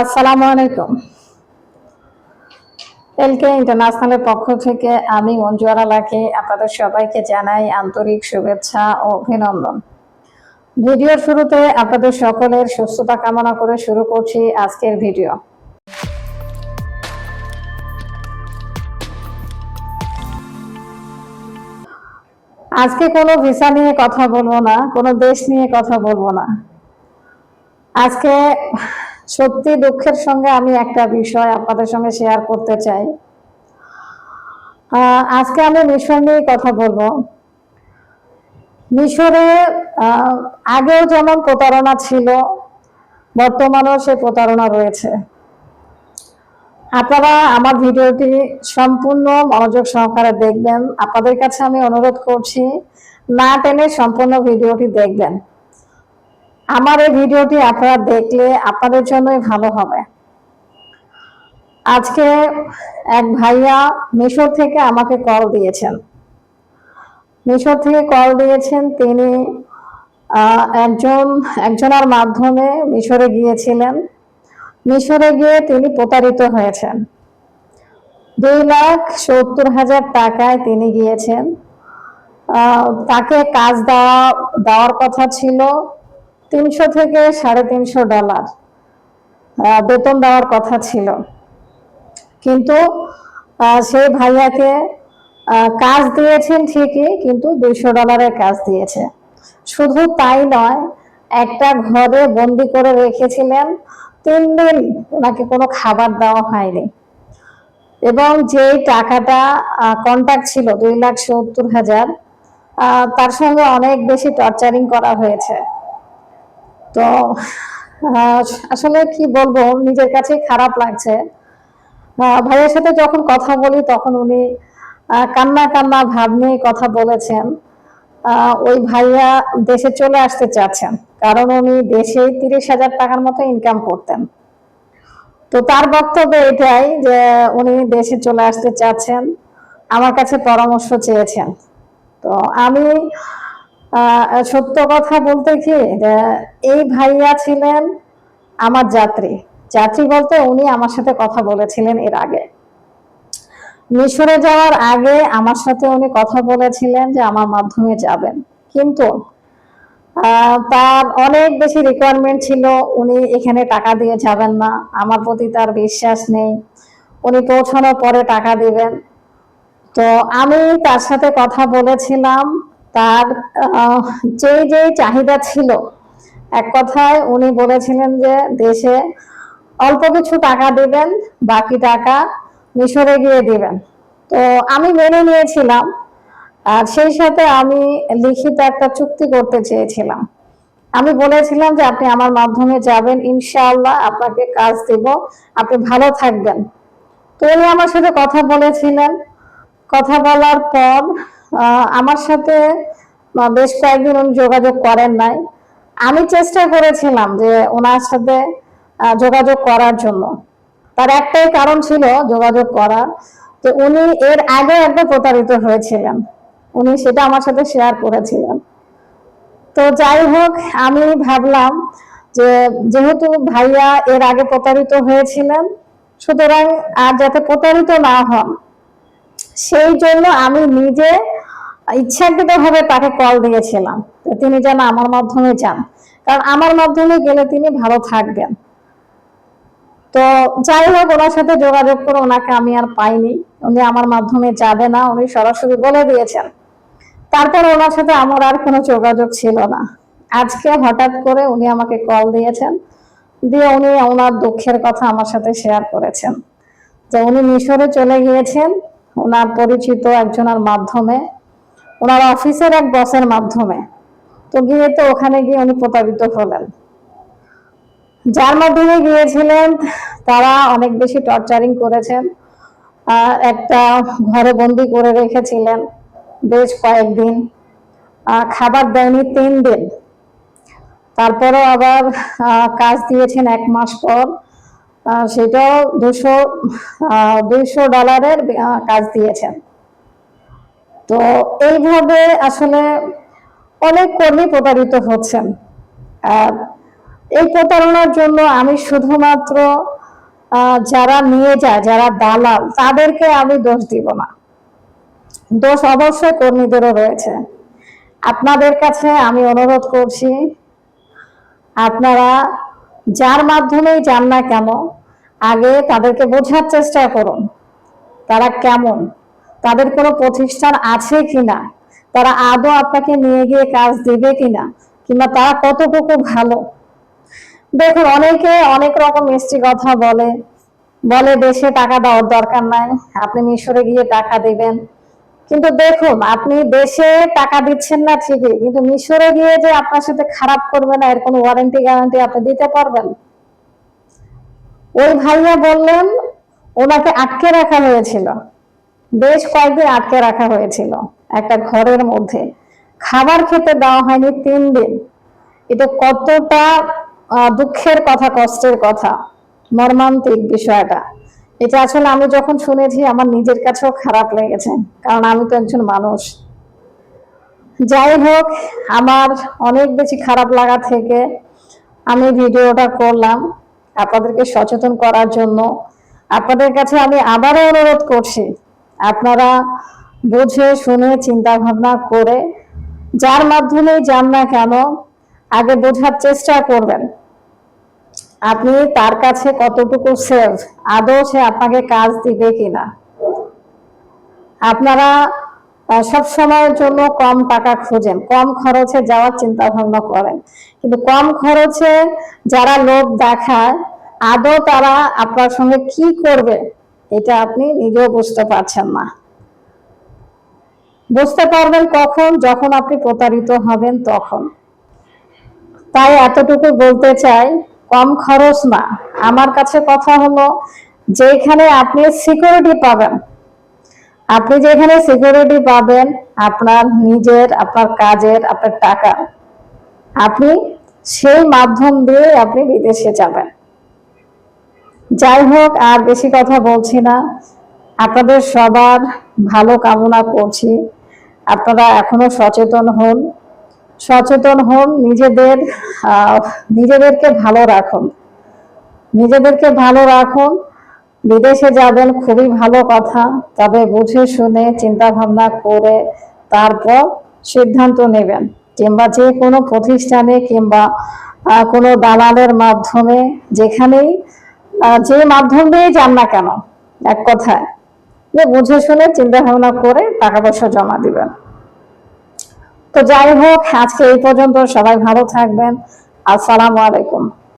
আসসালামু আলাইকুম। এলকে ইন্টারন্যাশনালের পক্ষ থেকে আমি মঞ্জুয়ারা লাকি, আপনাদের সবাইকে জানাই আন্তরিক শুভেচ্ছা ও অভিনন্দন। ভিডিওর শুরুতে আপনাদের সকলের সুস্থতা কামনা করে শুরু করছি আজকের ভিডিও। আজকে কোনো ভিসা নিয়ে কথা বলব না, কোনো দেশ নিয়ে কথা বলব না। আজকে সত্যি দুঃখের সঙ্গে আমি একটা বিষয় আপনাদের সঙ্গে শেয়ার করতে চাই। আজকে আমি মিশর নিয়ে কথা বলব। মিশরে আগেও যেমন প্রতারণা ছিল, বর্তমানেও সে প্রতারণা রয়েছে। আপনারা আমার ভিডিওটি সম্পূর্ণ মনোযোগ সহকারে দেখবেন। আপনাদের কাছে আমি অনুরোধ করছি, না টেনে সম্পূর্ণ ভিডিওটি দেখবেন। আমার এই ভিডিওটি আপনারা দেখলে আপনাদের জন্যই ভালো হবে। আজকে এক ভাইয়া মিশর থেকে আমাকে কল দিয়েছেন। মিশর থেকে কল দিয়েছেন, তিনি একজন, একজনের মাধ্যমে মিশরে গিয়েছিলেন। মিশরে গিয়ে তিনি প্রতারিত হয়েছেন। দুই লাখ সত্তর হাজার টাকায় তিনি গিয়েছেন। তাকে কাজ দেওয়া, দেওয়ার কথা ছিল। তিনশো থেকে সাড়ে তিনশো ডলার বেতন দেওয়ার কথা ছিল। কিন্তু সেই ভাইয়াকে কাজ দিয়েছেন ঠিকই, কিন্তু দুইশো ডলারের কাজ দিয়েছে। শুধু তাই নয়, একটা ঘরে বন্দি করে রেখেছিলেন, তিন দিন ওনাকে কোনো খাবার দেওয়া হয়নি। এবং যেই টাকাটা কন্ট্যাক্ট ছিল দুই লাখ সত্তর হাজার তার সঙ্গে অনেক বেশি টর্চারিং করা হয়েছে। তো আসলে কি বলব, নিজের কাছে খারাপ লাগছে। ভাইয়ের সাথে যখন কথা বলি, তখন উনি কান্না কান্না ভাব নিয়ে কথা বলেছেন। ওই ভাইয়া দেশে চলে আসতে চাচ্ছেন, কারণ উনি দেশে তিরিশ হাজার টাকার মতো ইনকাম করতেন। তো তার বক্তব্য এটাই যে, উনি দেশে চলে আসতে চাচ্ছেন, আমার কাছে পরামর্শ চেয়েছেন। তো আমি সত্য কথা বলতে কি এই ভাইয়া ছিলেন আমার যাত্রী। যাত্রী বলতে উনি আমার সাথে কথা বলেছিলেন এর আগে। মিশরে যাওয়ার আগে আমার সাথে উনি কথা বলেছিলেন যে আমার মাধ্যমে যাবেন। কিন্তু তার অনেক বেশি রিকোয়ারমেন্ট ছিল, উনি এখানে টাকা দিয়ে যাবেন না। আমার প্রতি তার বিশ্বাস নেই। উনি পৌঁছানোর পরে টাকা দিবেন। তো আমি তার সাথে কথা বলেছিলাম। তার যেই যেই চাহিদা ছিল, এক কথায় উনি বলেছিলেন যে দেশে অল্প কিছু টাকা দিবেন, বাকি টাকা মিশরে গিয়ে দিবেন। তো আমি মেনে নিয়েছিলাম, আর সেই সাথে আমি লিখিত একটা চুক্তি করতে চেয়েছিলাম। আমি বলেছিলাম যে আপনি আমার মাধ্যমে যাবেন, ইনশাআল্লাহ আপনাকে কাজ দেব, আপনি ভালো থাকবেন। তো উনি আমার সাথে কথা বলেছিলেন। কথা বলার পর আমার সাথে বেশ কয়েকদিন উনি যোগাযোগ করেন নাই। আমি চেষ্টা করেছিলাম যে ওনার সাথে যোগাযোগ করার জন্য। তার একটাই কারণ ছিল যোগাযোগ করার, যে উনি এর আগে একবার প্রতারিত হয়েছিলেন। উনি সেটা আমার সাথে শেয়ার করেছিলেন। তো যাই হোক, আমি ভাবলাম যে যেহেতু ভাইয়া এর আগে প্রতারিত হয়েছিলেন, সুতরাং আর যাতে প্রতারিত না হন, সেই জন্য আমি নিজে ইচ্ছাকৃত ভাবে তাকে কল দিয়েছিলাম। তিনি যেন আমার মাধ্যমে যান। কারণ আমার মাধ্যমে গেলে তিনি ভালো থাকবেন। তো যাই হোক, ওনার সাথে যোগাযোগ করে ওনাকে আমি আর পাইনি। উনি আমার মাধ্যমে যাবে না, উনি সরাসরি বলে দিয়েছেন। তারপর ওনার সাথে আমার আর কোনো যোগাযোগ ছিল না। আজকে হঠাৎ করে উনি আমাকে কল দিয়েছেন। দিয়ে উনি ওনার দুঃখের কথা আমার সাথে শেয়ার করেছেন। যে উনি মিশরে চলে গিয়েছেন। ওনার পরিচিত একজনের মাধ্যমে ওনার অফিসের এক বসের মাধ্যমে। তো গিয়ে তো ওখানে গিয়ে উনি প্রতারিত হলেন। যার মাধ্যমে গিয়েছিলেন, তারা অনেক বেশি টর্চারিং করেছেন। একটা ঘরে বন্দি করে রেখেছিলেন বেশ কয়েকদিন। খাবার দেয়নি তিন দিন। তারপরেও আবার কাজ দিয়েছেন এক মাস পর। সেটাও দুশো দুইশো ডলারের কাজ দিয়েছেন। তো এইভাবে আসলে অনেক কর্মী প্রতারিত হচ্ছেন। এই প্রতারণার জন্য আমি শুধুমাত্র যারা নিয়ে যায়, যারা দালাল, তাদেরকে আমি দোষ দিব না। দোষ অবশ্যই কর্মীদেরও রয়েছে। আপনাদের কাছে আমি অনুরোধ করছি, আপনারা যার মাধ্যমেই যান না কেন, আগে তাদেরকে বোঝার চেষ্টা করুন, তারা কেমন। তাদের কোনো প্রতিষ্ঠান আছে কিনা? তারা আদৌ আপনাকে নিয়ে গিয়ে কাজ দিবে কিনা? কিংবা তারা কতটুকু ভালো? দেখুন, অনেকে অনেক রকম মিষ্টি কথা বলে। বলে দেশে টাকা দেওয়ার দরকার নাই, আপনি মিশরে গিয়ে টাকা দিবেন। কিন্তু দেখুন, আপনি দেশে টাকা দিচ্ছেন না ঠিকই, কিন্তু মিশরে গিয়ে যে আপনার সাথে খারাপ করবে না, এর কোনো ওয়ারেন্টি গ্যারান্টি আপনি দিতে পারবেন? ওই ভাইয়া বললেন, ওনাকে আটকে রাখা হয়েছিল। বেশ কয়েকদিন আটকে রাখা হয়েছিল, একটা ঘরের মধ্যে। খাবার খেতে দেওয়া হয়নি তিন দিন। এটা কতটা দুঃখের কথা, কষ্টের কথা, মর্মান্তিক বিষয়টা। এটা আসলে আমি যখন শুনেছি, আমার নিজের কাছেও খারাপ লেগেছে, কারণ আমি তো একজন মানুষ। যাই হোক, আমার অনেক বেশি খারাপ লাগা থেকে আমি ভিডিওটা করলাম আপনাদেরকে সচেতন করার জন্য। আপনাদের কাছে আমি আবারও অনুরোধ করছি আপনারা বুঝে শুনে চিন্তা ভাবনা করে যার মাধ্যমে যান না কেন, আগে বোঝার চেষ্টা করবেন। আপনি তার কাছে কতটুকু সেভ আদৌ সে আপনাকে কাজ দিবে কিনা? আপনারা সব সময়ের জন্য কম টাকা খোঁজেন, কম খরচে যাওয়ার চিন্তা ভাবনা করেন। কিন্তু কম খরচে যারা লোক দেখায়, আদৌ তারা আপনার সঙ্গে কি করবে? এটা আপনি নিজেও বুঝতে পারছেন না। বুঝতে পারবেন কখন, যখন আপনি প্রতারিত হবেন তখন। তাই এতটুকু বলতে চাই, কম খরচ না। আমার কাছে কথা হলো, যেখানে আপনি সিকিউরিটি পাবেন। আপনি যেখানে সিকিউরিটি পাবেন, আপনার নিজের, আপনার কাজের, আপনার টাকা। আপনি সেই মাধ্যম দিয়ে আপনি বিদেশে যাবেন। যাই হোক, আর বেশি কথা বলছি না। আপনাদের সবার ভালো কামনা করছি। আপনারা এখনও সচেতন হন। সচেতন হন নিজেদের নিজেদেরকে ভালো রাখুন। নিজেদেরকে ভালো রাখুন। বিদেশে যাবেন, খুবই ভালো কথা। তবে বুঝে শুনে চিন্তা ভাবনা করে তারপর সিদ্ধান্ত নেবেন। কিংবা যে কোনো প্রতিষ্ঠানে কিংবা কোনো দালালের মাধ্যমে যেখানেই যে মাধ্যম দিয়ে যান না কেন, এক কথায়। বুঝে শুনে চিন্তা ভাবনা করে টাকা পয়সা জমা দিবেন। তো যাই হোক, আজকে এই পর্যন্ত সবাই ভালো থাকবেন। আসসালামু আলাইকুম।